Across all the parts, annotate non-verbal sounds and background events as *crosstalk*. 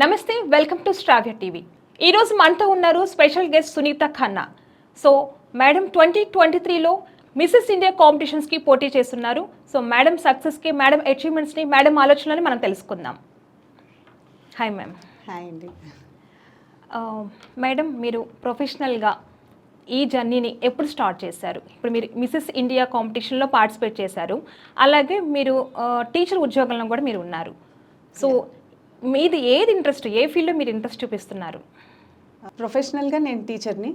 నమస్తే welcome to స్ట్రావ్య TV. ఈరోజు మనతో ఉన్నారు special guest Sunitha Khanna. So madam twenty twenty త్రీలో మిస్సెస్ ఇండియా కాంపిటీషన్స్కి పోటీ చేస్తున్నారు. సో మేడం సక్సెస్కి మేడం అచీవ్మెంట్స్ని మేడం ఆలోచనలని మనం తెలుసుకుందాం. Hi ma'am. హాయ్ అండి. మేడం మీరు ప్రొఫెషనల్గా ఈ జర్నీని ఎప్పుడు స్టార్ట్ చేశారు? ఇప్పుడు మీరు మిస్సెస్ ఇండియా కాంపిటీషన్లో పార్టిసిపేట్ చేశారు. అలాగే మీరు టీచర్ ఉద్యోగంలో కూడా మీరు ఉన్నారు. సో మీది ఏది ఇంట్రెస్ట్ ఏ ఫీల్డ్లో మీరు ఇంట్రెస్ట్ చూపిస్తున్నారు? ప్రొఫెషనల్గా నేను టీచర్ని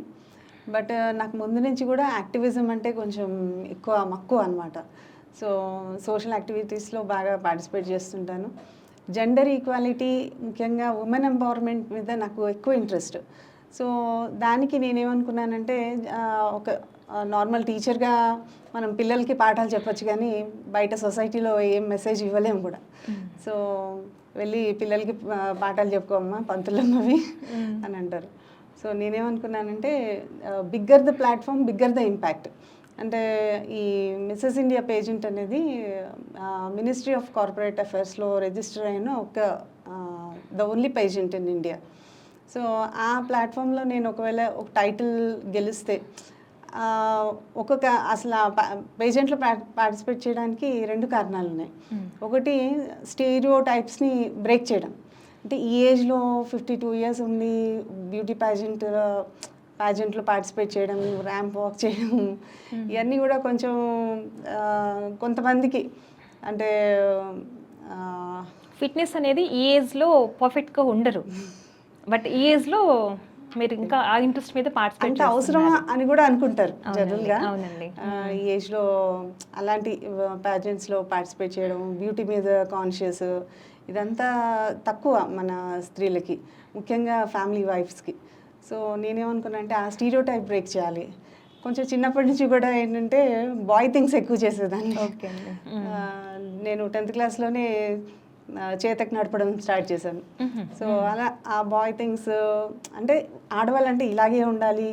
బట్ నాకు ముందు నుంచి కూడా యాక్టివిజం అంటే కొంచెం ఎక్కువ మక్కువ అనమాట సో సోషల్ యాక్టివిటీస్లో బాగా పార్టిసిపేట్ చేస్తుంటాను. జెండర్ ఈక్వాలిటీ ముఖ్యంగా ఉమెన్ ఎంపవర్మెంట్ మీద నాకు ఎక్కువ ఇంట్రెస్ట్ సో దానికి నేనేమనుకున్నానంటే ఒక నార్మల్ టీచర్గా మనం పిల్లలకి పాఠాలు చెప్పొచ్చు కానీ బయట సొసైటీలో ఏం మెసేజ్ ఇవ్వలేము కూడా. సో వెళ్ళి పిల్లలకి పాఠాలు చెప్పుకోమ్మా పంతులమ్మవి అని అంటారు. సో నేనేమనుకున్నానంటే bigger the platform bigger the impact అంటే ఈ మిస్సెస్ ఇండియా పేజెంట్ అనేది మినిస్ట్రీ ఆఫ్ కార్పొరేట్ అఫైర్స్లో రిజిస్టర్ అయిన ఒక the only pageant in India so ఆ ప్లాట్ఫామ్లో నేను ఒకవేళ ఒక టైటిల్ గెలిస్తే ఒక్కొక్క అసలు పేజెంట్లో పార్టిసిపేట్ చేయడానికి రెండు కారణాలు ఉన్నాయి. ఒకటి స్టీరియో టైప్స్ని బ్రేక్ చేయడం. అంటే ఈ ఏజ్లో ఫిఫ్టీ టూ ఇయర్స్ ఉంది బ్యూటీ ప్యాజెంట్ ప్యాజెంట్లో పార్టిసిపేట్ చేయడం ర్యాంప్ వాక్ చేయడం ఇవన్నీ కూడా కొంచెం కొంతమందికి అంటే ఫిట్నెస్ అనేది ఈ ఏజ్లో పర్ఫెక్ట్గా ఉండరు. బట్ ఈ ఏజ్లో మీరు ఇంకా ఆ ఇంట్రెస్ట్ మీద పార్టిసిపేట్ అంటే అవసరమా అని కూడా అనుకుంటారు జనరల్గా. అవునండి. ఈ ఏజ్లో అలాంటి ప్యాజెంట్స్లో పార్టిసిపేట్ చేయడం బ్యూటీ మీద కాన్షియస్ ఇదంతా తక్కువ మన స్త్రీలకి ముఖ్యంగా ఫ్యామిలీ వైఫ్స్కి సో నేనేమనుకున్నా అంటే ఆ స్టీరియో టైప్ బ్రేక్ చేయాలి. కొంచెం చిన్నప్పటి నుంచి కూడా ఏంటంటే బాయ్ థింగ్స్ ఎక్కువ చేసేదాన్ని. నేను టెన్త్ క్లాస్లోనే చేతకు నడపడం స్టార్ట్ చేశాను. సో అలా ఆ బాయ్ థింగ్స్ అంటే ఆడవాళ్ళంటే ఇలాగే ఉండాలి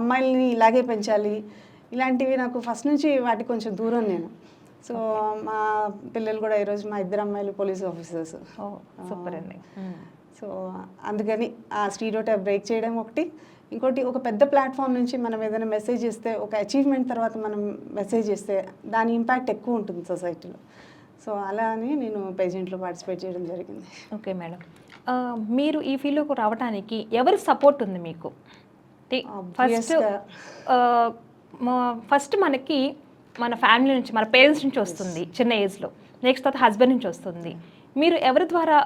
అమ్మాయిల్ని ఇలాగే పెంచాలి ఇలాంటివి నాకు ఫస్ట్ నుంచి వాటికి కొంచెం దూరం నేను. సో మా పిల్లలు కూడా ఈరోజు మా ఇద్దరు అమ్మాయిలు పోలీస్ ఆఫీసర్స్. సూపర్ అండి. సో అందుకని ఆ స్టీరియో టైప్ బ్రేక్ చేయడం ఒకటి. ఇంకోటి ఒక పెద్ద ప్లాట్ఫామ్ నుంచి మనం ఏదైనా మెసేజ్ ఇస్తే ఒక అచీవ్మెంట్ తర్వాత మనం మెసేజ్ ఇస్తే దాని ఇంపాక్ట్ ఎక్కువ ఉంటుంది సొసైటీలో. సో అలా అని నేను పేజెంట్లో పార్టిసిపేట్ చేయడం జరిగింది. Okay madam. మీరు ఈ ఫీల్డ్లోకి రావడానికి ఎవరి సపోర్ట్ ఉంది మీకు? ఫస్ట్. ఫస్ట్ మనకి మన ఫ్యామిలీ నుంచి మన పేరెంట్స్ నుంచి వస్తుంది చిన్న ఏజ్లో. నెక్స్ట్ తర్వాత హస్బెండ్ నుంచి వస్తుంది. మీరు ఎవరి ద్వారా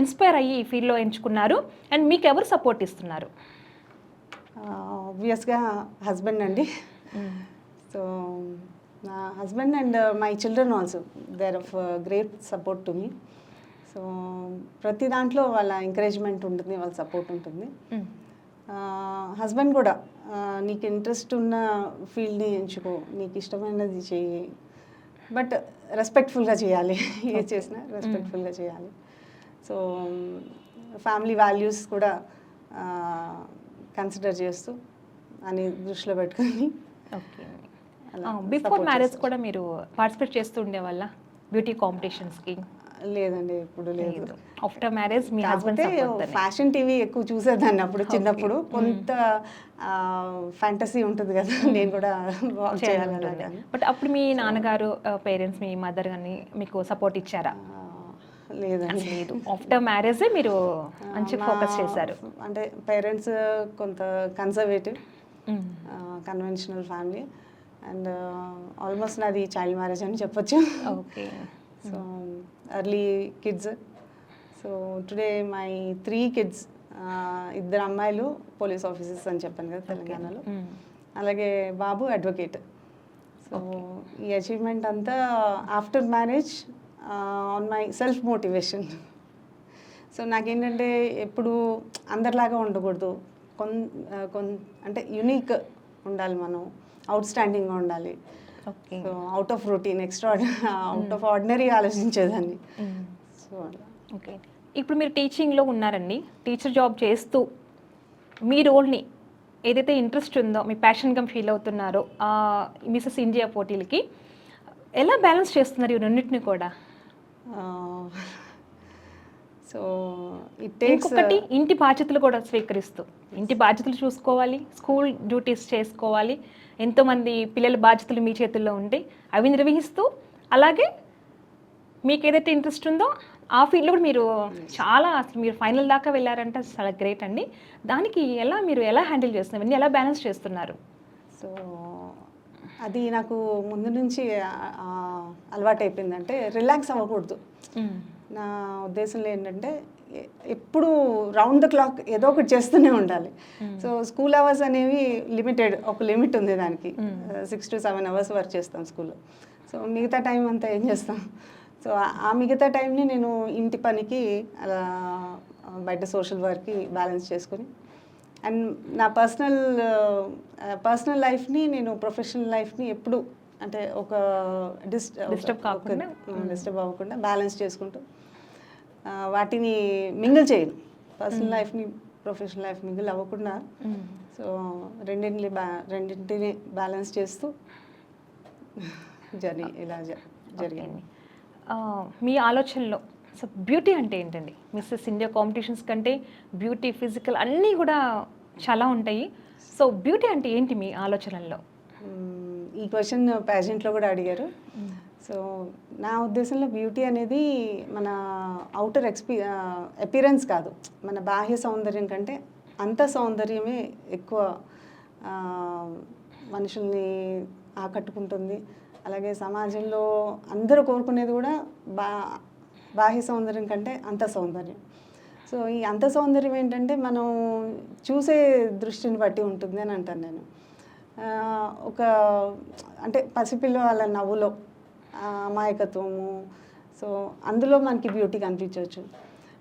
ఇన్స్పైర్ అయ్యి ఈ ఫీల్డ్లో ఎంచుకున్నారు? అండ్ మీకు ఎవరు సపోర్ట్ ఇస్తున్నారు? ఆబ్వియస్గా హస్బెండ్ అండి. సో నా husband and my children also there of great support to me so ప్రతి దాంట్లో వాళ్ళ ఎంకరేజ్మెంట్ ఉంటుంది వాళ్ళ సపోర్ట్ ఉంటుంది. హస్బెండ్ కూడా ఆ, నీకు ఇంట్రెస్ట్ ఉన్న ఫీల్డ్ని ఎంచుకో నీకు ఇష్టమైనది చెయ్యి. బట్ రెస్పెక్ట్ఫుల్గా చేయాలి ఏ చేసినా రెస్పెక్ట్ఫుల్గా చేయాలి. సో ఫ్యామిలీ వాల్యూస్ కూడా కన్సిడర్ చేస్తూ అని దృష్టిలో పెట్టుకొని. Okay before marriage. కూడా మీరు పార్టిసిపేట్ చేస్తూ ఉండేవాళ్ళ బ్యూటీ కాంపిటీషన్స్కి లేదండి ఇప్పుడు లేదు. ఆఫ్టర్ మ్యారేజ్ మీ హస్బెండ్ ఫ్యాషన్ టీవీ ఎక్కువ చూసేదాన్ని అప్పుడు చిన్నప్పుడు. కొంత ఫ్యాంటసీ ఉంటుంది కదా నేను కూడా వాక్ చేయాలి అలాగా. అని. బట్ అప్పుడు మీ నాన్నగారు పేరెంట్స్ మీ మదర్ కానీ మీకు సపోర్ట్ ఇచ్చారా? లేదండి. లేదు. ఆఫ్టర్ మ్యారేజే మీరు మంచి ఫోకస్ చేశారు. అంటే పేరెంట్స్ కొంత conservative. Conventional family and almost నాది చైల్డ్ మ్యారేజ్ అని చెప్పొచ్చు. Okay. So early kids so today my three kids ఇద్దరు అమ్మాయిలు పోలీస్ ఆఫీసర్స్ అని చెప్పాను కదా తెలంగాణలో. అలాగే బాబు అడ్వకేట్ సో ఈ అచీవ్మెంట్ అంతా after marriage on my self motivation so నాకేంటంటే ఎప్పుడు అందరిలాగా ఉండకూడదు. కొన్ ఆ, కొన్ అంటే యునీక్ ఉండాలి మనం. అవుట్ స్టాండింగ్గా ఉండాలి. So out of routine extra out of ordinary ఆలోచించేదాన్ని. So అలా. ఓకే ఇప్పుడు మీరు టీచింగ్లో ఉన్నారండి. టీచర్ జాబ్ చేస్తూ మీ రోల్ని ఏదైతే ఇంట్రెస్ట్ ఉందో మీ ప్యాషన్గా ఫీల్ అవుతున్నారో మిసెస్ ఇండియా పోటీలకి ఎలా బ్యాలెన్స్ చేస్తున్నారు ఈ రెండింటిని కూడా? సో *laughs* ఇంకొకటి ఇంటి బాధ్యతలు కూడా స్వీకరిస్తూ. ఇంటి బాధ్యతలు చూసుకోవాలి స్కూల్ డ్యూటీస్ చేసుకోవాలి ఎంతోమంది పిల్లల బాధ్యతలు మీ చేతుల్లో ఉంటే అవి నిర్వహిస్తూ అలాగే మీకు ఏదైతే ఇంట్రెస్ట్ ఉందో ఆ ఫీల్డ్లో కూడా మీరు చాలా అసలు మీరు ఫైనల్ దాకా వెళ్ళారంటే చాలా గ్రేట్ అండి. దానికి ఎలా మీరు ఎలా హ్యాండిల్ చేస్తున్నారు? ఇవన్నీ ఎలా బ్యాలెన్స్ చేస్తున్నారు? సో అది నాకు ముందు నుంచి అలవాటు అయిపోయింది అంటే రిలాక్స్ అవ్వకూడదు. నా ఉద్దేశంలో ఏంటంటే ఎప్పుడు రౌండ్ ద క్లాక్ ఏదో ఒకటి చేస్తూనే ఉండాలి. సో స్కూల్ అవర్స్ అనేవి లిమిటెడ్ ఒక లిమిట్ ఉంది దానికి. Six to seven hours work చేస్తాం స్కూల్లో. సో మిగతా టైం అంతా ఏం చేస్తాం? సో ఆ మిగతా టైంని నేను ఇంటి పనికి అలా బయట సోషల్ వర్క్కి బ్యాలెన్స్ చేసుకొని అండ్ నా పర్సనల్ పర్సనల్ లైఫ్ని నేను ప్రొఫెషనల్ లైఫ్ని ఎప్పుడు అంటే ఒక డిస్ Disturb కాకుండా. డిస్టర్బ్ అవ్వకుండా బ్యాలెన్స్ చేసుకుంటూ వాటిని మింగిల్ చేయను. పర్సనల్ లైఫ్ని ప్రొఫెషనల్ లైఫ్ మింగిల్ అవ్వకుండా సో రెండింటిని బ్యా రెండింటిని బ్యాలెన్స్ చేస్తూ జర్నీ ఇలా జరిగింది. మీ ఆలోచనలో సో బ్యూటీ అంటే ఏంటండి? మిస్సెస్ ఇండియా కాంపిటీషన్స్ కంటే బ్యూటీ ఫిజికల్ అన్నీ కూడా చాలా ఉంటాయి. సో బ్యూటీ అంటే ఏంటి మీ ఆలోచనల్లో. ఈ క్వశ్చన్ ప్యాజెంట్లో కూడా అడిగారు. సో నా ఉద్దేశంలో బ్యూటీ అనేది మన అవుటర్ ఎక్స్పీ అపీరెన్స్ కాదు. మన బాహ్య సౌందర్యం కంటే అంత సౌందర్యమే ఎక్కువ మనుషుల్ని ఆకట్టుకుంటుంది. అలాగే సమాజంలో అందరూ కోరుకునేది కూడా బా బాహ్య సౌందర్యం కంటే అంత సౌందర్యం. సో ఈ అంత సౌందర్యం ఏంటంటే మనం చూసే దృష్టిని బట్టి ఉంటుంది అని అంటాను నేను. ఒక అంటే పసిపిల్ల వాళ్ళ నవ్వులో అమాయకత్వము. సో అందులో మనకి బ్యూటీ కనిపించవచ్చు.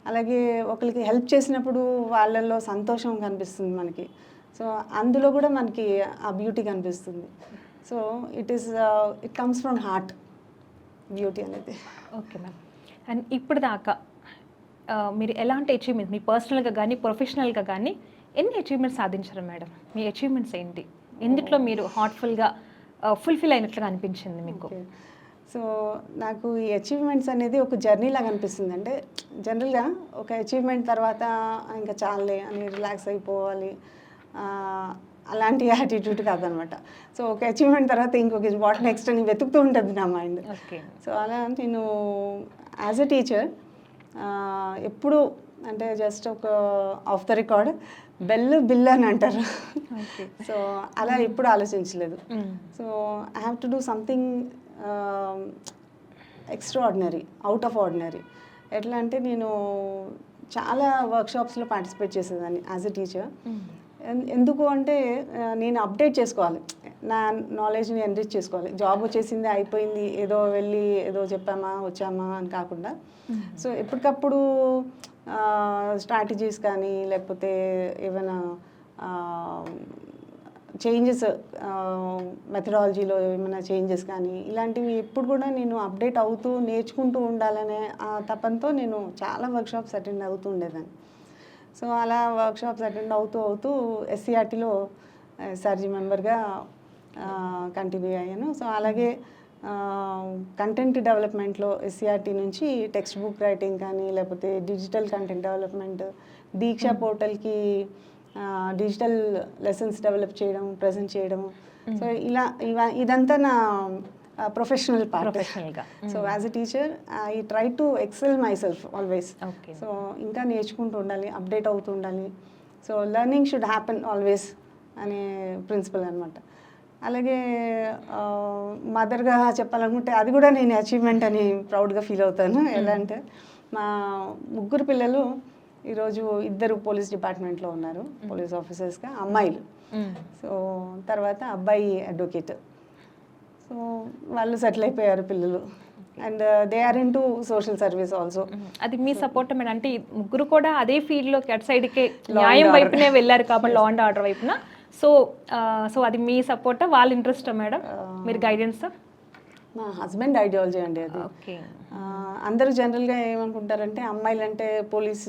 అలాగే ఒకరికి హెల్ప్ చేసినప్పుడు వాళ్ళల్లో సంతోషం కనిపిస్తుంది మనకి. సో అందులో కూడా మనకి ఆ బ్యూటీ కనిపిస్తుంది. So it is it comes from heart beauty అనేది. ఓకే మ్యామ్ అండ్ ఇప్పుడు దాకా మీరు ఎలాంటి అచీవ్మెంట్స్ మీ పర్సనల్గా కానీ ప్రొఫెషనల్గా కానీ ఎన్ని అచీవ్మెంట్స్ సాధించారు మేడం? మీ అచీవ్మెంట్స్ ఏంటి? ఎందుట్లో మీరు హార్ట్ఫుల్గా ఫుల్ఫిల్ అయినట్లుగా అనిపించింది మీకు? సో నాకు ఈ అచీవ్మెంట్స్ అనేది ఒక జర్నీ లాగా అనిపిస్తుంది. అంటే జనరల్గా ఒక అచీవ్మెంట్ తర్వాత ఇంకా చాలే అని రిలాక్స్ అయిపోవాలి. అలాంటి యాటిట్యూడ్ కాదనమాట. సో ఒక అచీవ్మెంట్ తర్వాత ఇంకొక వాట్ నెక్స్ట్ అని వెతుకుతూ ఉంటుంది నా మైండ్ సో అలా నేను యాజ్ ఎ టీచర్ ఎప్పుడు అంటే జస్ట్ ఒక off the record bell bill అని అంటారు. సో అలా ఎప్పుడు ఆలోచించలేదు. So I have to do something extraordinary out of ordinary ఎట్లా అంటే నేను చాలా వర్క్షాప్స్లో పార్టిసిపేట్ చేసేదాన్ని యాజ్ ఎ టీచర్ ఎందుకు అంటే నేను అప్డేట్ చేసుకోవాలి. నా నాలెడ్జ్ని ఎన్రిచ్ చేసుకోవాలి. జాబ్ వచ్చేసింది అయిపోయింది. ఏదో వెళ్ళి ఏదో చెప్పామా వచ్చామా అని కాకుండా. సో ఎప్పటికప్పుడు స్ట్రాటజీస్ కానీ లేకపోతే ఏమైనా చేంజెస్ మెథడాలజీలో ఏమైనా చేంజెస్ కానీ ఇలాంటివి ఎప్పుడు కూడా నేను అప్డేట్ అవుతూ నేర్చుకుంటూ ఉండాలనే ఆ తపంతో నేను చాలా వర్క్షాప్స్ అటెండ్ అవుతూ ఉండేదాన్ని. సో అలా వర్క్షాప్స్ అటెండ్ అవుతూ అవుతూ ఎస్సీఆర్టీలో ఎస్ఆర్జీ మెంబర్గా కంటిన్యూ అయ్యాను. సో అలాగే కంటెంట్ డెవలప్మెంట్లో ఎస్సీఆర్టీ నుంచి టెక్స్ట్ బుక్ రైటింగ్ కానీ లేకపోతే డిజిటల్ కంటెంట్ డెవలప్మెంట్ దీక్ష పోర్టల్కి డిజిటల్ లెసన్స్ డెవలప్ చేయడం ప్రజెంట్ చేయడం. సో ఇలా ఇవ ఇదంతా నా professional part so as a teacher I try to excel myself always okay so ఇంకా నేర్చుకుంటూ ఉండాలి అప్డేట్ అవుతూ ఉండాలి. So learning should happen always అనే ప్రిన్సిపల్ అనమాట అలాగే మదర్గా చెప్పాలనుకుంటే అది కూడా నేను అచీవ్మెంట్ అని ప్రౌడ్గా ఫీల్ అవుతాను. ఎలా అంటే మా ముగ్గురు పిల్లలు ఈరోజు ఇద్దరు పోలీస్ డిపార్ట్మెంట్లో ఉన్నారు పోలీస్ ఆఫీసర్స్గా అమ్మాయిలు. సో తర్వాత అబ్బాయి అడ్వకేట్. సో వాళ్ళు సెటిల్ అయిపోయారు పిల్లలు. And they are into social service also అది మీ సపోర్ట్ మేడం. అంటే ముగ్గురు కూడా అదే ఫీల్డ్లోకి అటు సైడ్కే న్యాయం. వైపునే వెళ్ళారు కాబట్టి లా అండ్ ఆర్డర్ వైపున. సో సో అది మీ సపోర్ట్ వాళ్ళ ఇంట్రెస్ట్ మేడం? మీరు గైడెన్స్ మా హస్బెండ్ ఐడియాలజీ అండి అది. అందరూ జనరల్గా ఏమనుకుంటారంటే అమ్మాయిలు అంటే పోలీస్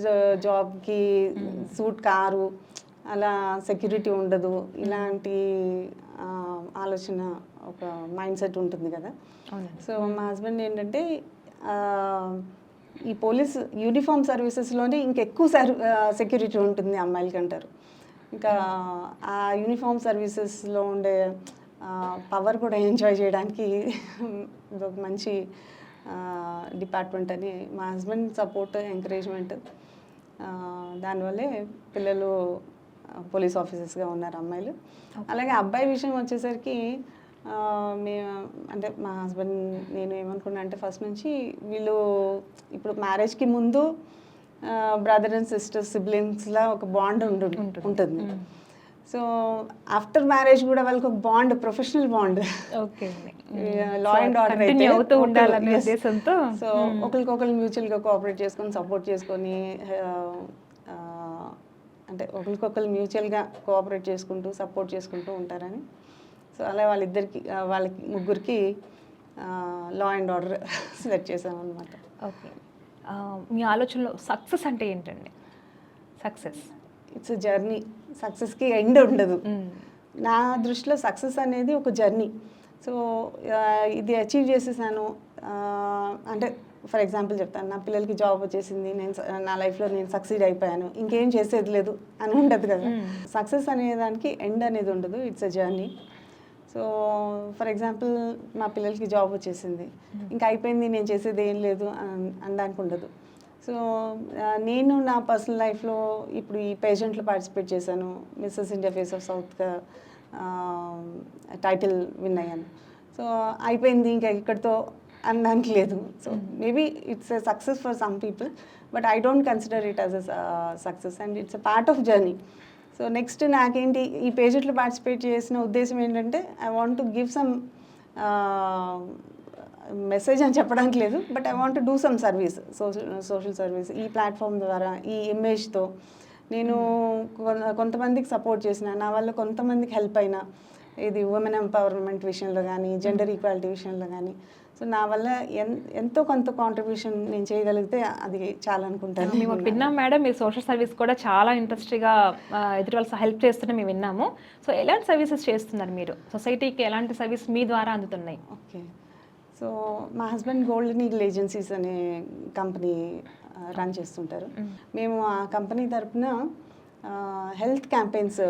జాబ్కి సూట్ కారు అలా సెక్యూరిటీ ఉండదు. ఇలాంటి ఆలోచన ఒక మైండ్ సెట్ ఉంటుంది కదా. సో మా హస్బెండ్ ఏంటంటే ఈ పోలీస్ యూనిఫామ్ సర్వీసెస్లోనే ఇంకెక్కువ సర్ సెక్యూరిటీ ఉంటుంది అమ్మాయిలకి అంటారు ఇంకా ఆ యూనిఫామ్ సర్వీసెస్లో ఉండే పవర్ కూడా ఎంజాయ్ చేయడానికి ఒక మంచి డిపార్ట్మెంట్ అని మా హస్బెండ్ సపోర్ట్ ఎంకరేజ్మెంట్ దానివల్లే పిల్లలు పోలీస్ ఆఫీసర్స్గా ఉన్నారు అమ్మాయిలు. అలాగే అబ్బాయి విషయం వచ్చేసరికి మేము అంటే మా హస్బెండ్ నేను ఏమనుకున్నా అంటే ఫస్ట్ నుంచి వీళ్ళు ఇప్పుడు మ్యారేజ్కి ముందు బ్రదర్ అండ్ సిస్టర్ సిబ్లింగ్స్లా ఒక బాండ్ ఉండు ఉంటుంది. సో ఆఫ్టర్ మ్యారేజ్ కూడా వాళ్ళకి ఒక bond professional bond. Okay law and order continue అవుతూ ఉండాలనే ఉద్దేశంతో? సో ఒకరికొకరు మ్యూచువల్గా కోఆపరేట్ చేసుకొని సపోర్ట్ చేసుకొని ఆ, ఆ, అంటే ఒకరికొకరు మ్యూచువల్గా కోఆపరేట్ చేసుకుంటూ సపోర్ట్ చేసుకుంటూ ఉంటారని. సో అలా వాళ్ళిద్దరికి వాళ్ళకి ముగ్గురికి లా అండ్ ఆర్డర్ సెలెక్ట్ చేసామన్నమాట ఓకే. ఆ, మీ ఆలోచనలో సక్సెస్ అంటే ఏంటండి? సక్సెస్ ఇట్స్ జర్నీ సక్సెస్కి ఎండ్ ఉండదు. నా దృష్టిలో సక్సెస్ అనేది ఒక జర్నీ సో ఇది అచీవ్ చేసేసాను. అంటే ఫర్ ఎగ్జాంపుల్ చెప్తాను. నా పిల్లలకి జాబ్ వచ్చేసింది. నేను నా లైఫ్లో నేను సక్సీడ్ అయిపోయాను. ఇంకేం చేసేది లేదు అని ఉండదు కదా. సక్సెస్ అనే దానికి ఎండ్ అనేది ఉండదు. It's a journey so for example మా పిల్లలకి జాబ్ వచ్చేసింది. ఇంకా అయిపోయింది. నేను చేసేది ఏం లేదు అన్- అనడానికి ఉండదు. సో నేను నా పర్సనల్ లైఫ్లో ఇప్పుడు ఈ పేజెంట్లో పార్టిసిపేట్ చేశాను. మిస్సెస్ ఇండియా ఫేస్ ఆఫ్ సౌత్గా టైటిల్ విన్ అయ్యాను. సో అయిపోయింది ఇంకా ఇక్కడితో అనడానికి లేదు. So maybe it's a success for some people but I don't consider it as a success and it's a part of journey. So next నాకేంటి ఈ పేజెంట్లో పార్టిసిపేట్ చేసిన ఉద్దేశం ఏంటంటే I want to give some message అని చెప్పడానికి లేదు but I want do some service social social service ఈ ప్లాట్ఫామ్ ద్వారా ఈ ఇమేజ్తో నేను కొంతమందికి సపోర్ట్ చేసిన నా వల్ల కొంతమందికి హెల్ప్ అయినా ఇది ఉమెన్ ఎంపవర్మెంట్ విషయంలో కానీ జెండర్ ఈక్వాలిటీ విషయంలో కానీ సో నా వల్ల ఎన్ ఎంతో కొంత కాంట్రిబ్యూషన్ నేను చేయగలిగితే అది చాలా అనుకుంటాను మేము విన్నాం మేడం మీరు సోషల్ సర్వీస్ కూడా చాలా ఇంట్రెస్ట్గా ఎదుటి వాళ్ళ హెల్ప్ చేస్తుంటే మేము విన్నాము. సో ఎలాంటి సర్వీసెస్ చేస్తున్నారు మీరు? సొసైటీకి ఎలాంటి సర్వీస్ మీ ద్వారా అందుతున్నాయి? ఓకే సో మా హస్బెండ్ గోల్డ్ నీగల్ ఏజెన్సీస్ అనే కంపెనీ రన్ చేస్తుంటారు. మేము. ఆ కంపెనీ తరపున హెల్త్ క్యాంపెయిన్స్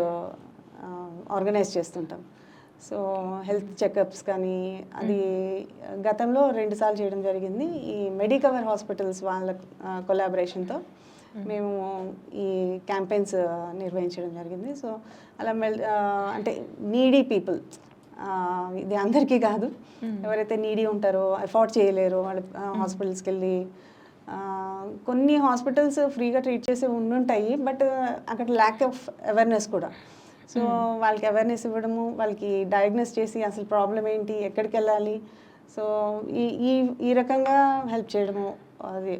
ఆర్గనైజ్ చేస్తుంటాం. సో హెల్త్ చెకప్స్ కానీ అది గతంలో రెండుసార్లు చేయడం జరిగింది. ఈ మెడికవర్ హాస్పిటల్స్ వాళ్ళ కొలాబరేషన్తో మేము. ఈ క్యాంపెయిన్స్ నిర్వహించడం జరిగింది. సో అలా అంటే నీడీ పీపుల్ ఇది అందరికీ కాదు. ఎవరైతే నీడీ ఉంటారో అఫోర్డ్ చేయలేరో వాళ్ళ హాస్పిటల్స్కి వెళ్ళి కొన్ని హాస్పిటల్స్ ఫ్రీగా ట్రీట్ చేసి ఉండుంటాయి బట్ అక్కడ ల్యాక్ ఆఫ్ అవేర్నెస్ కూడా. సో వాళ్ళకి అవేర్నెస్ ఇవ్వడము వాళ్ళకి డయాగ్నోస్ చేసి అసలు ప్రాబ్లం ఏంటి ఎక్కడికి వెళ్ళాలి. సో ఈ ఈ ఈ రకంగా హెల్ప్ చేయడము అది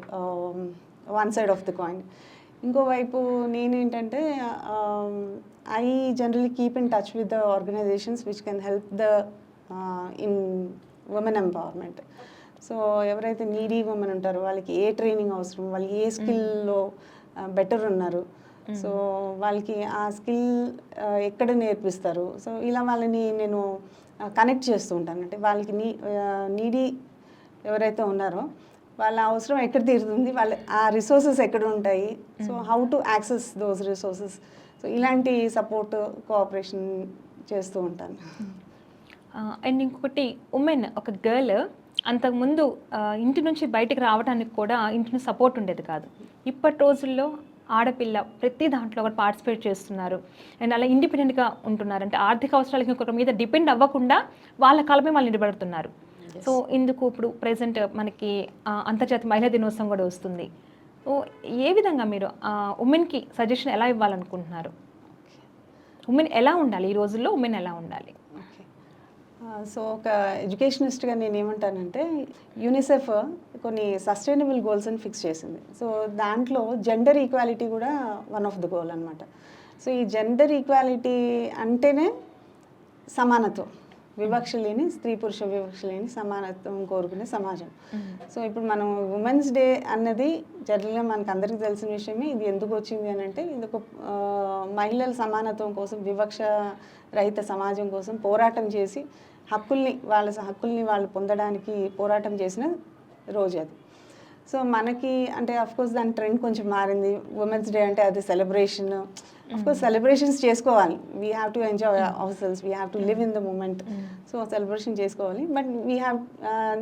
one side of the coin ఇంకోవైపు నేనేంటంటే I generally keep in touch with the organizations which can help the in women empowerment so ఎవరైతే నీడీ ఉమెన్ ఉంటారో వాళ్ళకి ఏ ట్రైనింగ్ అవసరం వాళ్ళు ఏ స్కిల్లో బెటర్ ఉన్నారు. సో వాళ్ళకి ఆ స్కిల్ ఎక్కడ నేర్పిస్తారు? సో ఇలా వాళ్ళని నేను కనెక్ట్ చేస్తూ ఉంటాను. అంటే వాళ్ళకి నీ నీడీ ఎవరైతే ఉన్నారో వాళ్ళ అవసరం ఎక్కడ తీరుతుంది వాళ్ళ ఆ రిసోర్సెస్ ఎక్కడ ఉంటాయి so how to access those resources so ఇలాంటి సపోర్ట్ కోఆపరేషన్ చేస్తూ ఉంటాను. అండ్ ఇంకొకటి ఉమెన్ ఒక గర్ల్ అంతకుముందు ఆ, ఇంటి నుంచి బయటికి రావడానికి కూడా ఇంటి నుంచి సపోర్ట్ ఉండేది కాదు. ఇప్పటి రోజుల్లో ఆడపిల్ల ప్రతి దాంట్లో కూడా పార్టిసిపేట్ చేస్తున్నారు. అండ్ అలా ఇండిపెండెంట్గా ఉంటున్నారు. అంటే ఆర్థిక అవసరాలకి ఇంకొకరి మీద డిపెండ్ అవ్వకుండా వాళ్ళ కాలమే వాళ్ళు నిలబడుతున్నారు. సో ఇందుకు ఇప్పుడు ప్రజెంట్ మనకి అంతర్జాతీయ మహిళా దినోత్సవం కూడా వస్తుంది. సో ఏ విధంగా మీరు ఉమెన్కి సజెషన్ ఎలా ఇవ్వాలనుకుంటున్నారు? ఉమెన్ ఎలా ఉండాలి? ఈ రోజుల్లో ఉమెన్ ఎలా ఉండాలి? సో ఒక ఎడ్యుకేషనిస్ట్గా నేను ఏమంటానంటే యూనిసెఫ్ కొన్ని సస్టైనబుల్ గోల్స్ని ఫిక్స్ చేసింది. సో దాంట్లో జెండర్ ఈక్వాలిటీ కూడా వన్ ఆఫ్ ద గోల్ అనమాట సో ఈ జెండర్ ఈక్వాలిటీ అంటేనే సమానత్వం. వివక్ష లేని స్త్రీ పురుష వివక్ష లేని సమానత్వం కోరుకునే సమాజం. సో ఇప్పుడు మనం ఉమెన్స్ డే అన్నది జనరల్గా మనకు అందరికీ తెలిసిన విషయమే. ఇది ఎందుకు వచ్చింది అని అంటే ఇది ఒక మహిళల సమానత్వం కోసం వివక్ష రహిత సమాజం కోసం పోరాటం చేసి హక్కుల్ని వాళ్ళ హక్కుల్ని వాళ్ళు పొందడానికి పోరాటం చేసిన రోజు అది. సో మనకి అంటే కోర్స్ దాని ట్రెండ్ కొంచెం మారింది. ఉమెన్స్ డే అంటే అది సెలబ్రేషన్ కోర్స్ సెలబ్రేషన్స్ చేసుకోవాలి. We have to enjoy ourselves we have to live in the moment so celebration చేసుకోవాలి. బట్ వీ హ్యావ్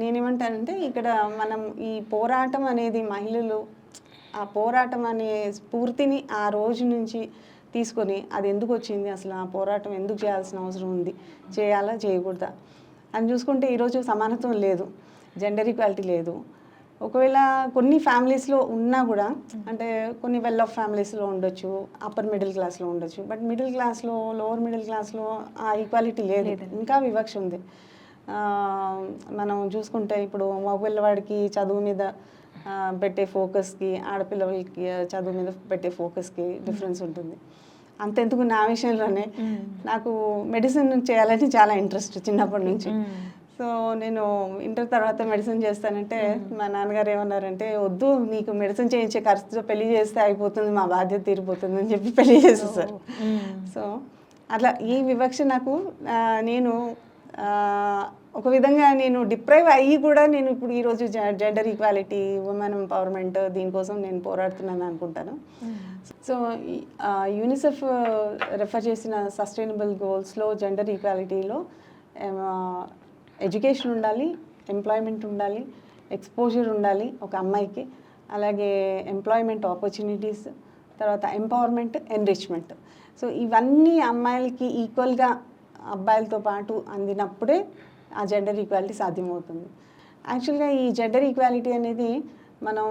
నేనేమంటానంటే ఇక్కడ మనం ఈ పోరాటం అనేది మహిళలు ఆ పోరాటం అనే స్ఫూర్తిని ఆ రోజు నుంచి తీసుకొని అది ఎందుకు వచ్చింది? అసలు ఆ పోరాటం ఎందుకు చేయాల్సిన అవసరం ఉంది? చేయాలా? చేయకూడదా? అని చూసుకుంటే ఈరోజు సమానత్వం లేదు. జెండర్ ఈక్వాలిటీ లేదు. ఒకవేళ కొన్ని ఫ్యామిలీస్లో ఉన్నా కూడా అంటే కొన్ని వెల్ ఆఫ్ ఫ్యామిలీస్లో ఉండొచ్చు అప్పర్ మిడిల్ క్లాస్లో ఉండొచ్చు బట్ మిడిల్ క్లాస్లో లోవర్ మిడిల్ క్లాస్లో ఆ ఈక్వాలిటీ లేదు. ఇంకా వివక్ష ఉంది. మనం చూసుకుంటే ఇప్పుడు మగపిల్లవాడికి చదువు మీద పెట్టే ఫోకస్కి ఆడపిల్లలకి చదువు మీద పెట్టే ఫోకస్కి డిఫరెన్స్ ఉంటుంది. అంతెందుకు నా విషయంలోనే నాకు మెడిసిన్ చేయాలని చాలా ఇంట్రెస్ట్ చిన్నప్పటి నుంచి. సో నేను ఇంటర్ తర్వాత మెడిసిన్ చేస్తానంటే మా నాన్నగారు ఏమన్నారంటే వద్దు నీకు మెడిసిన్ చేయించే ఖర్చుతో పెళ్ళి చేస్తే అయిపోతుంది మా బాధ్యత తీరిపోతుంది అని చెప్పి పెళ్ళి చేసేసారు. సో అట్లా ఈ వివక్ష నాకు నేను ఒక విధంగా నేను డిప్రైవ్ అయ్యి కూడా నేను ఇప్పుడు ఈరోజు జెండర్ ఈక్వాలిటీ ఉమెన్ ఎంపవర్మెంట్ దీనికోసం నేను పోరాడుతున్నాను అనుకుంటాను. సో యూనిసెఫ్ రెఫర్ చేసిన సస్టైనబుల్ గోల్స్లో జెండర్ ఈక్వాలిటీలో ఎడ్యుకేషన్ ఉండాలి ఎంప్లాయ్మెంట్ ఉండాలి ఎక్స్పోజర్ ఉండాలి ఒక అమ్మాయికి. అలాగే ఎంప్లాయ్మెంట్ ఆపర్చునిటీస్ తర్వాత ఎంపవర్మెంట్ ఎన్రిచ్మెంట్ సో ఇవన్నీ అమ్మాయిలకి ఈక్వల్గా అబ్బాయిలతో పాటు అందినప్పుడే ఆ జెండర్ ఈక్వాలిటీ సాధ్యమవుతుంది. యాక్చువల్గా ఈ జెండర్ ఈక్వాలిటీ అనేది మనం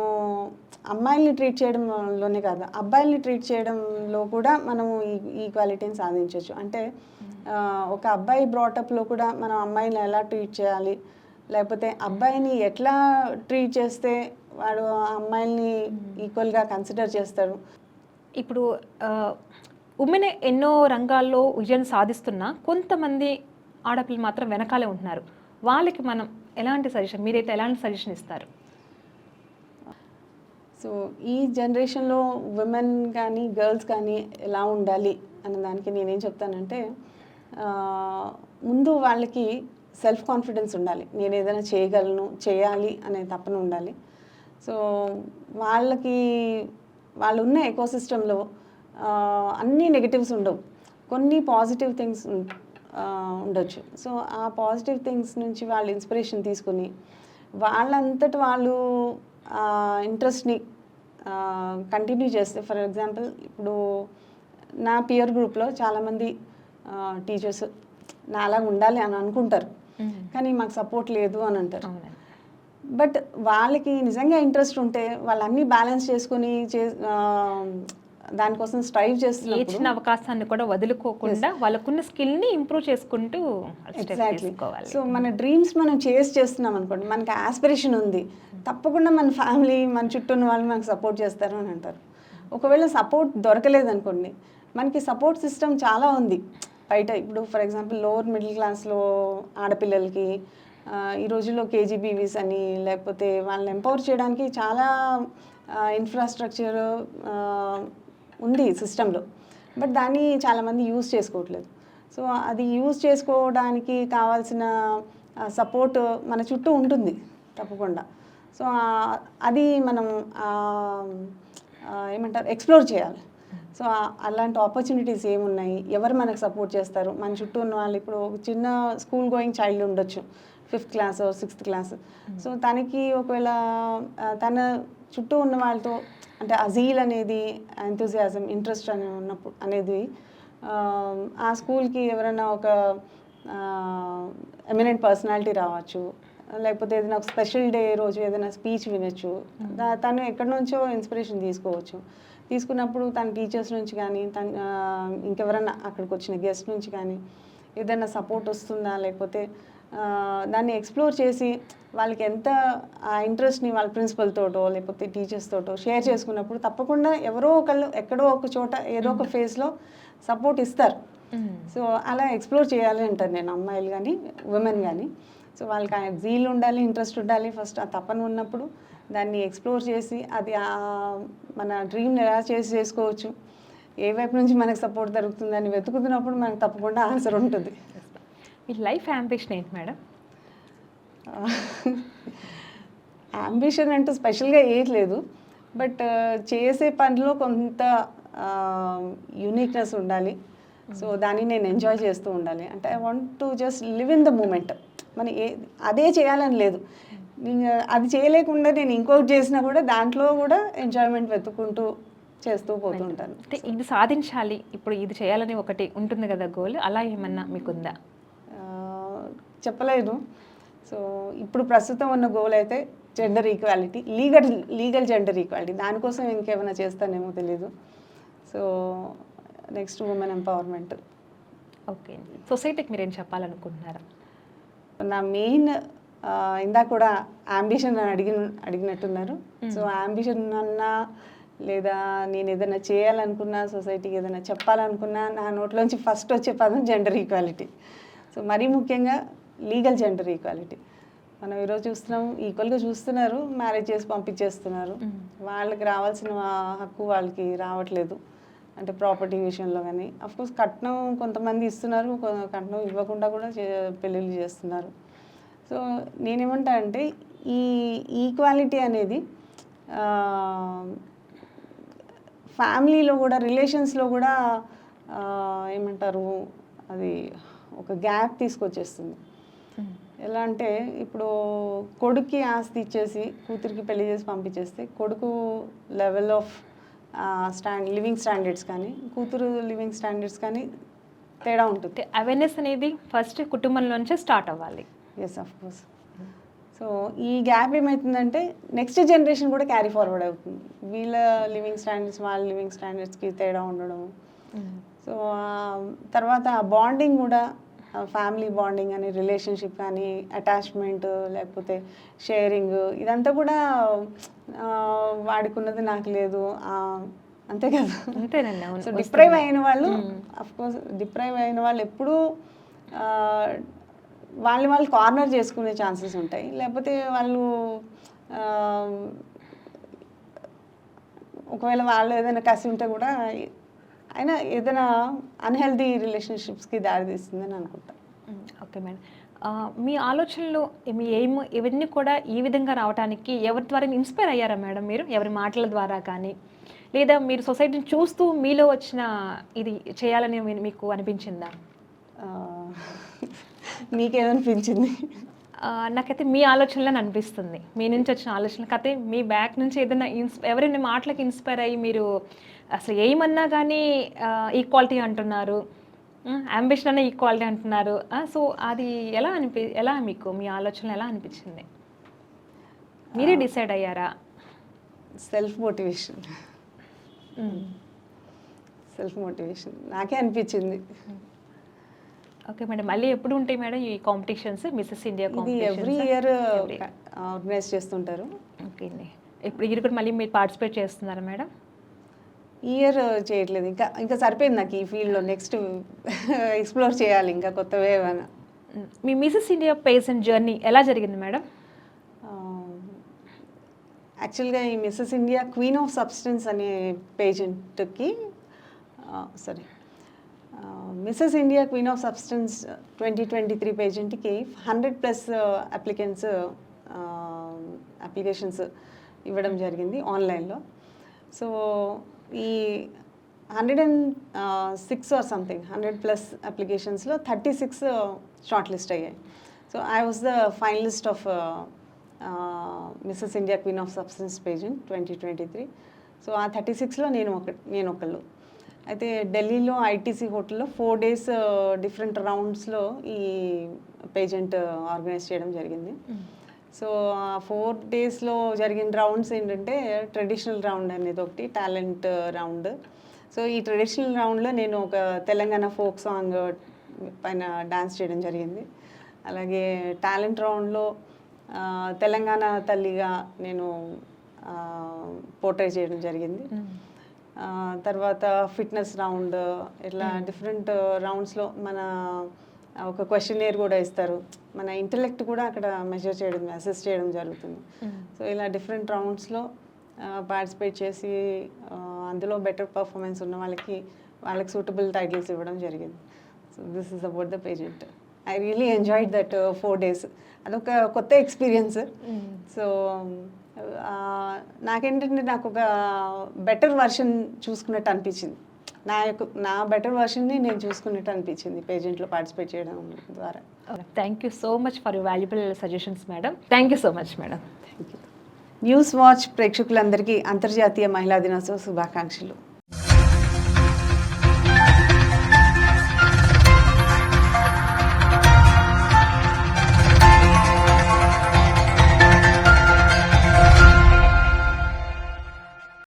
అమ్మాయిల్ని ట్రీట్ చేయడంలోనే కాదు అబ్బాయిల్ని ట్రీట్ చేయడంలో కూడా మనం ఈ ఈక్వాలిటీని సాధించవచ్చు అంటే ఒక అబ్బాయి బ్రాటప్లో కూడా మనం అమ్మాయిని ఎలా ట్రీట్ చేయాలి? లేకపోతే అబ్బాయిని ఎట్లా ట్రీట్ చేస్తే వాడు ఆ అమ్మాయిల్ని ఈక్వల్గా కన్సిడర్ చేస్తాడు ఇప్పుడు ఉమెన్ ఎన్నో రంగాల్లో విజయం సాధిస్తున్నా కొంతమంది ఆడపిల్లలు మాత్రం వెనకాలే ఉంటున్నారు. వాళ్ళకి మనం ఎలాంటి సజెషన్ మీరైతే ఎలాంటి సజెషన్ ఇస్తారు? సో ఈ జనరేషన్లో ఉమెన్ కానీ గర్ల్స్ కానీ ఎలా ఉండాలి అన్న దానికి నేనేం చెప్తానంటే ముందు వాళ్ళకి సెల్ఫ్ కాన్ఫిడెన్స్ ఉండాలి. నేను ఏదైనా చేయగలను చేయాలి అనే తపన ఉండాలి. సో వాళ్ళకి వాళ్ళు ఉన్న ఎకోసిస్టంలో అన్ని నెగిటివ్స్ ఉండవు. కొన్ని పాజిటివ్ థింగ్స్ ఉండొచ్చు. సో ఆ పాజిటివ్ థింగ్స్ నుంచి వాళ్ళు ఇన్స్పిరేషన్ తీసుకుని వాళ్ళంతటి వాళ్ళు ఇంట్రెస్ట్ని కంటిన్యూ చేస్తే ఫర్ ఎగ్జాంపుల్ ఇప్పుడు నా పియర్ గ్రూప్లో చాలామంది టీచర్స్ నాలాగా ఉండాలి అని అనుకుంటారు. కానీ మాకు సపోర్ట్ లేదు అని అంటారు. బట్ వాళ్ళకి నిజంగా ఇంట్రెస్ట్ ఉంటే వాళ్ళు అన్నీ బ్యాలెన్స్ చేసుకుని చే దానికోసం స్ట్రైవ్ చేస్తున్నప్పుడు చిన్న అవకాశాన్ని కూడా వదులుకోకుండా వాళ్ళకున్న స్కిల్ని ఇంప్రూవ్ చేసుకుంటూ ఎగ్జాక్ట్లీ సో మన డ్రీమ్స్ మనం చేస్ చేస్తున్నాం అనుకోండి మనకి ఆస్పిరేషన్ ఉంది. తప్పకుండా మన ఫ్యామిలీ మన చుట్టూ ఉన్న వాళ్ళు మనకు సపోర్ట్ చేస్తారు అని అంటారు. ఒకవేళ సపోర్ట్ దొరకలేదు అనుకోండి మనకి సపోర్ట్ సిస్టమ్ చాలా ఉంది. బయట ఇప్పుడు ఫర్ ఎగ్జాంపుల్ లోవర్ మిడిల్ క్లాస్లో ఆడపిల్లలకి ఈ రోజుల్లో కేజీబీవీస్ అని లేకపోతే వాళ్ళని ఎంపవర్ చేయడానికి చాలా ఇన్ఫ్రాస్ట్రక్చర్ ఉంది సిస్టంలో బట్ దాన్ని చాలామంది యూజ్ చేసుకోవట్లేదు. సో అది యూజ్ చేసుకోవడానికి కావాల్సిన సపోర్ట్ మన చుట్టూ ఉంటుంది తప్పకుండా. సో అది మనం ఏమంటారు ఎక్స్ప్లోర్ చేయాలి. సో అలాంటి ఆపర్చునిటీస్ ఏమున్నాయి? ఎవరు మనకు సపోర్ట్ చేస్తారు? మన చుట్టూ ఉన్న వాళ్ళు ఇప్పుడు ఒక చిన్న స్కూల్ గోయింగ్ చైల్డ్ ఉండొచ్చు. Fifth class sixth class so తనకి ఒకవేళ తన చుట్టూ ఉన్న వాళ్ళతో అంటే అజీల్ అనేది ఎంతూజియాజం ఇంట్రెస్ట్ అని ఉన్నప్పుడు అనేది ఆ, స్కూల్కి ఎవరైనా ఒక ఎమినెంట్ పర్సనాలిటీ రావచ్చు. లేకపోతే ఏదైనా ఒక స్పెషల్ డే రోజు ఏదైనా స్పీచ్ వినొచ్చు. దా- తను ఎక్కడి నుంచో ఇన్స్పిరేషన్ తీసుకోవచ్చు. తీసుకున్నప్పుడు తన టీచర్స్ నుంచి కానీ తన ఆ, ఇంకెవరైనా అక్కడికి వచ్చిన గెస్ట్ నుంచి కానీ ఏదైనా సపోర్ట్ వస్తుందా? లేకపోతే దాన్ని ఎక్స్ప్లోర్ చేసి వాళ్ళకి ఎంత ఆ ఇంట్రెస్ట్ని వాళ్ళ ప్రిన్సిపల్ తోటో లేకపోతే టీచర్స్ తోటో షేర్ చేసుకున్నప్పుడు తప్పకుండా ఎవరో ఒకళ్ళు ఎక్కడో ఒక చోట ఏదో ఒక ఫేజ్లో సపోర్ట్ ఇస్తారు. సో అలా ఎక్స్ప్లోర్ చేయాలి అంటారు నేను అమ్మాయిలు కానీ ఉమెన్ కానీ. సో వాళ్ళకి జీల్ ఉండాలి ఇంట్రెస్ట్ ఉండాలి ఫస్ట్ ఆ తపన ఉన్నప్పుడు. దాన్ని ఎక్స్ప్లోర్ చేసి అది మన డ్రీమ్ని ఎలా చేసి చేసుకోవచ్చు. ఏ వైపు నుంచి మనకు సపోర్ట్ దొరుకుతుందని వెతుకుతున్నప్పుడు మనకు తప్పకుండా ఆన్సర్ ఉంటుంది. మీ లైఫ్ అంబిషన్ ఏంటి మేడం? *laughs* అంబిషన్ అంటూ స్పెషల్గా ఏం లేదు. బట్ చేసే పనిలో కొంత యూనిక్నెస్ ఉండాలి. సో దాన్ని నేను ఎంజాయ్ చేస్తూ ఉండాలి. అంటే I want to just live in the moment మన ఏ అదే చేయాలని లేదు. అది చేయలేకుండా నేను ఇంకొకటి చేసినా కూడా దాంట్లో కూడా ఎంజాయ్మెంట్ వెతుక్కుంటూ చేస్తూ పోతుంటాను అంటే ఇది సాధించాలి ఇప్పుడు ఇది చేయాలని ఒకటి ఉంటుంది కదా గోల్ అలా ఏమన్నా మీకుందా? ఆ, చెప్పలేను సో ఇప్పుడు ప్రస్తుతం ఉన్న గోల్ అయితే gender equality legal legal gender equality దానికోసం ఇంకేమైనా చేస్తానేమో తెలీదు. So next women empowerment okay. సొసైటీకి మీరు చెప్పాలనుకుంటున్నారా? నా మెయిన్ ఇందాక కూడా అంబిషన్ అని అడిగిన అడిగినట్టున్నారు. సో అంబిషన్ అన్నా లేదా నేను ఏదైనా చేయాలనుకున్నా సొసైటీకి ఏదైనా చెప్పాలనుకున్నా నా నోట్లోంచి ఫస్ట్ వచ్చే పదం జెండర్ ఈక్వాలిటీ సో మరీ ముఖ్యంగా లీగల్ జెండర్ ఈక్వాలిటీ మనం ఈరోజు చూస్తున్నాం ఈక్వల్గా చూస్తున్నారు మ్యారేజ్ చేసి పంపించేస్తున్నారు. వాళ్ళకి రావాల్సిన హక్కు వాళ్ళకి రావట్లేదు. అంటే ప్రాపర్టీ విషయంలో కానీ. కోర్స్ కట్నం కొంతమంది ఇస్తున్నారు కట్నం ఇవ్వకుండా కూడా చే- పెళ్ళిళ్ళు చేస్తున్నారు. సో నేనేమంటా అంటే ఈ ఈక్వాలిటీ అనేది ఫ్యామిలీలో కూడా రిలేషన్స్లో కూడా ఏమంటారు అది ఒక గ్యాప్ తీసుకొచ్చేస్తుంది. ఎలా అంటే ఇప్పుడు కొడుక్కి ఆస్తి ఇచ్చేసి కూతురికి పెళ్ళి చేసి పంపించేస్తే కొడుకు level of stand living standards కానీ కూతురు లివింగ్ స్టాండర్డ్స్ కానీ తేడా ఉంటుంది. అవేర్నెస్ అనేది ఫస్ట్ కుటుంబంలోంచే స్టార్ట్ అవ్వాలి. ఎస్ ఆఫ్ కోర్స్ సో ఈ గ్యాప్ ఏమవుతుందంటే నెక్స్ట్ జనరేషన్ కూడా క్యారీ ఫార్వర్డ్ అవుతుంది. వీళ్ళ లివింగ్ స్టాండర్డ్స్ వాళ్ళ లివింగ్ స్టాండర్డ్స్కి తేడా ఉండడం. సో ఆ, తర్వాత ఆ బాండింగ్ కూడా ఫ్యామిలీ బాండింగ్ అని రిలేషన్షిప్ కానీ అటాచ్మెంట్ లేకపోతే షేరింగ్ ఇదంతా కూడా వాడికున్నది నాకు లేదు. అంతే కదా. అంతేనండి సో డిప్రైవ్ అయిన వాళ్ళు అఫ్ కోర్స్ డిప్రైవ్ అయిన వాళ్ళు ఎప్పుడూ వాళ్ళని వాళ్ళు కార్నర్ చేసుకునే ఛాన్సెస్ ఉంటాయి. లేకపోతే వాళ్ళు ఒకవేళ వాళ్ళు ఏదైనా కసి ఉంటే కూడా అయినా ఏదైనా అన్హెల్దీ రిలేషన్షిప్స్కి దారితీస్తుందని అనుకుంటా. Okay madam. మీ ఆలోచనలు మీ ఎయిమ్ ఇవన్నీ కూడా ఈ విధంగా రావడానికి ఎవరి ద్వారా ఇన్స్పైర్ అయ్యారా మేడం మీరు? ఎవరి మాటల ద్వారా కానీ? లేదా మీరు సొసైటీని చూస్తూ మీలో వచ్చిన ఇది చేయాలని మీకు అనిపించిందా? మీకేమనిపించింది? నాకైతే మీ ఆలోచనలని అనిపిస్తుంది. మీ నుంచి వచ్చిన ఆలోచనలు. కాకపోతే మీ బ్యాక్ నుంచి ఏదైనా ఇన్స్ ఎవరైనా మాటలకి ఇన్స్పైర్ అయ్యి మీరు అసలు ఏమన్నా కానీ ఈక్వాలిటీ అంటున్నారు. అంబిషన్ అన్న ఈక్వాలిటీ అంటున్నారు. సో అది ఎలా అనిపి ఎలా మీకు మీ ఆలోచనలు ఎలా అనిపించింది? మీరే డిసైడ్ అయ్యారా? Self motivation. Self motivation. నాకే అనిపించింది. ఓకే మేడం మళ్ళీ ఎప్పుడు ఉంటాయి మేడం ఈ competitions Mrs India every year organize చేస్తుంటారు. ఓకే అండి. ఇప్పుడు ఇది కూడా మళ్ళీ మీరు పార్టిసిపేట్ చేస్తున్నారా మేడం ఇయర్ చేయట్లేదు. ఇంకా ఇంకా సరిపోయింది నాకు ఈ ఫీల్డ్లో నెక్స్ట్ ఎక్స్ప్లోర్ చేయాలి ఇంకా కొత్తవే ఏమైనా. మీ మిసెస్ ఇండియా పేజెంట్ జర్నీ ఎలా జరిగింది మేడం యాక్చువల్గా ఈ Mrs India queen of substance అనే పేజెంట్కి sorry Mrs India queen of substance twenty twenty three పేజెంట్కి hundred plus applicants applications ఇవ్వడం జరిగింది ఆన్లైన్లో. సో ఈ hundred and six or something hundred plus అప్లికేషన్స్లో thirty six short list అయ్యాయి. So I was the finalist of Mrs India queen of substance pageant twenty twenty three. So ఆ thirty సిక్స్లో నేను ఒక నేను ఒకళ్ళు. అయితే ఢిల్లీలో ఐటీసీ హోటల్లో ఫోర్ డేస్ డిఫరెంట్ రౌండ్స్లో ఈ పేజెంట్ ఆర్గనైజ్ చేయడం జరిగింది. సో ఆ ఫోర్ డేస్లో జరిగిన రౌండ్స్ ఏంటంటే ట్రెడిషనల్ రౌండ్ అనేది ఒకటి టాలెంట్ రౌండ్. సో ఈ ట్రెడిషనల్ రౌండ్లో నేను ఒక తెలంగాణ ఫోక్ సాంగ్ పైన డాన్స్ చేయడం జరిగింది. అలాగే టాలెంట్ రౌండ్లో తెలంగాణ తల్లిగా నేను పోర్ట్రే చేయడం జరిగింది. తర్వాత ఫిట్నెస్ రౌండ్ ఇట్లా డిఫరెంట్ రౌండ్స్లో మన ఒక క్వశ్చన్ కూడా ఇస్తారు. మన ఇంటలెక్ట్ కూడా అక్కడ మెజర్ చేయడం అసెస్ చేయడం జరుగుతుంది. సో ఇలా డిఫరెంట్ రౌండ్స్లో పార్టిసిపేట్ చేసి అందులో బెటర్ పర్ఫార్మెన్స్ ఉన్న వాళ్ళకి వాళ్ళకి సూటబుల్ టైటిల్స్ ఇవ్వడం జరిగింది. So this is about the pageant I really enjoyed that four days అదొక కొత్త ఎక్స్పీరియన్స్ సో నాకేంటంటే నాకు ఒక బెటర్ వర్షన్ చూసుకున్నట్టు అనిపించింది. నా యొక్క నా బెటర్ వర్షన్ని నేను చూసుకున్నట్టు అనిపించింది పేజెంట్లో పార్టిసిపేట్ చేయడం ద్వారా. Thank you so much for you valuable suggestions madam thank you so much madam thank you news watch ప్రేక్షకులందరికీ అంతర్జాతీయ మహిళా దినోత్సవ శుభాకాంక్షలు.